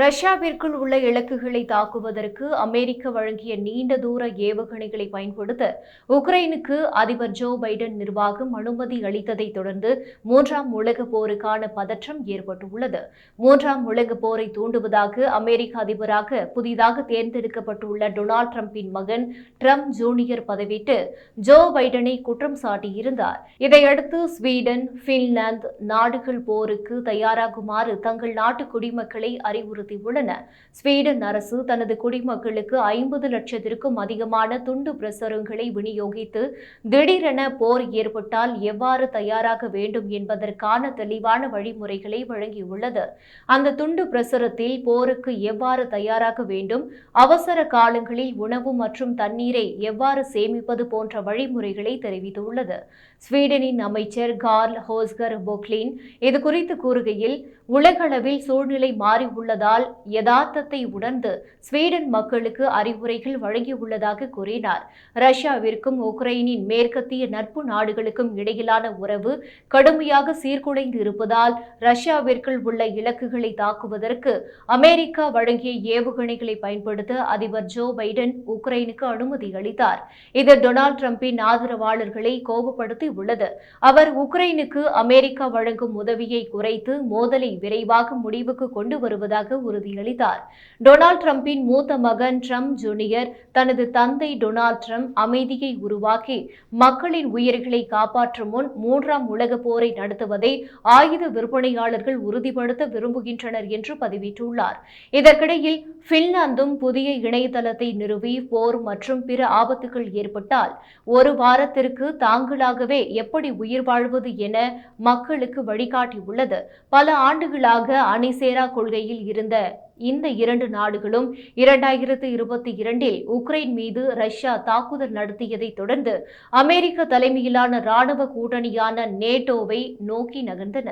ரஷ்யாவிற்குள் உள்ள இலக்குகளை தாக்குவதற்கு அமெரிக்க வழங்கிய நீண்ட தூர ஏவுகணைகளை பயன்படுத்த உக்ரைனுக்கு அதிபர் ஜோ பைடன் நிர்வாகம் அனுமதி அளித்ததை தொடர்ந்து மூன்றாம் உலகப் போருக்கான பதற்றம் ஏற்பட்டுள்ளது. மூன்றாம் உலகப் போரை தூண்டுவதாக அமெரிக்க அதிபராக புதிதாக தேர்ந்தெடுக்கப்பட்டுள்ள டொனால்ட் ட்ரம்பின் மகன் ட்ரம்ப் ஜூனியர் பதவிட்டு ஜோ பைடனை குற்றம் சாட்டியிருந்தார். இதையடுத்து ஸ்வீடன் பின்லாந்து நாடுகள் போருக்கு தயாராகுமாறு தங்கள் நாட்டு குடிமக்களை அறிவுறுத்தியுள்ளன ஸ்வீடன் அரசு தனது குடிமக்களுக்கு ஐம்பது லட்சத்திற்கும் அதிகமான துண்டு பிரசுரங்களை விநியோகித்து திடீரென போர் ஏற்பட்டால் எவ்வாறு தயாராக வேண்டும் என்பதற்கான தெளிவான வழிமுறைகளை வழங்கியுள்ளது. அந்த துண்டு பிரசுரத்தில் போருக்கு எவ்வாறு தயாராக வேண்டும் அவசர காலங்களில் உணவு மற்றும் தண்ணீரை எவ்வாறு சேமிப்பது போன்ற வழிமுறைகளை தெரிவித்துள்ளது. ஸ்வீடனின் அமைச்சர் கார்ல் ஹோஸ்கர் பொக்லின் இது குறித்து கூறுகையில் உலகளவில் சூழ்நிலை மாறியுள்ளதால் யதார்த்தத்தை உணர்ந்து ஸ்வீடன் மக்களுக்கு அறிவுரைகள் வழங்கியுள்ளதாக கூறினார். ரஷ்யாவிற்கும் உக்ரைனின் மேற்கத்திய நட்பு நாடுகளுக்கும் இடையிலான உறவு கடுமையாக சீர்குலைந்து இருப்பதால் ரஷ்யாவிற்குள் உள்ள இலக்குகளை தாக்குவதற்கு அமெரிக்கா வழங்கிய ஏவுகணைகளை பயன்படுத்த அதிபர் ஜோ பைடன் உக்ரைனுக்கு அனுமதி அளித்தார். இது டொனால்டு டிரம்பின் ஆதரவாளர்களை கோபப்படுத்தி உள்ளது அவர் உக்ரைனுக்கு அமெரிக்கா வழங்கும் உதவியை குறைத்து மோதலை விரைவாக முடிவுக்கு கொண்டு வருவதாக உறுதியளித்தார் டொனால்ட் ட்ரம்பின் மூத்த மகன் ட்ரம்ப் ஜூனியர் தனது தந்தை டொனால்ட் ட்ரம்ப் அமைதியை உருவாக்கி மக்களின் உயிர்களை காப்பாற்றும் முன் மூன்றாம் உலக போரை நடத்துவதை ஆயுத விற்பனையாளர்கள் உறுதிப்படுத்த விரும்புகின்றனர் என்று பதிவிட்டுள்ளார். இதற்கிடையில் பின்லாந்தும் புதிய இணையதளத்தை நிறுவி போர் மற்றும் பிற ஆபத்துகள் ஏற்பட்டால் ஒரு வாரத்திற்கு தாங்களாகவே எப்படி உயிர் வாழ்வது என மக்களுக்கு வழிகாட்டியுள்ளது. பல ஆண்டுகளாக அணிசேரா கொள்கையில் இருந்து இருந்த இந்த இரண்டு நாடுகளும் இரண்டாயிரத்து இருபத்தி இரண்டில் உக்ரைன் மீது ரஷ்யா தாக்குதல் நடத்தியதை தொடர்ந்து அமெரிக்க தலைமையிலான ராணுவ கூட்டணியான நேட்டோவை நோக்கி நகர்ந்தன.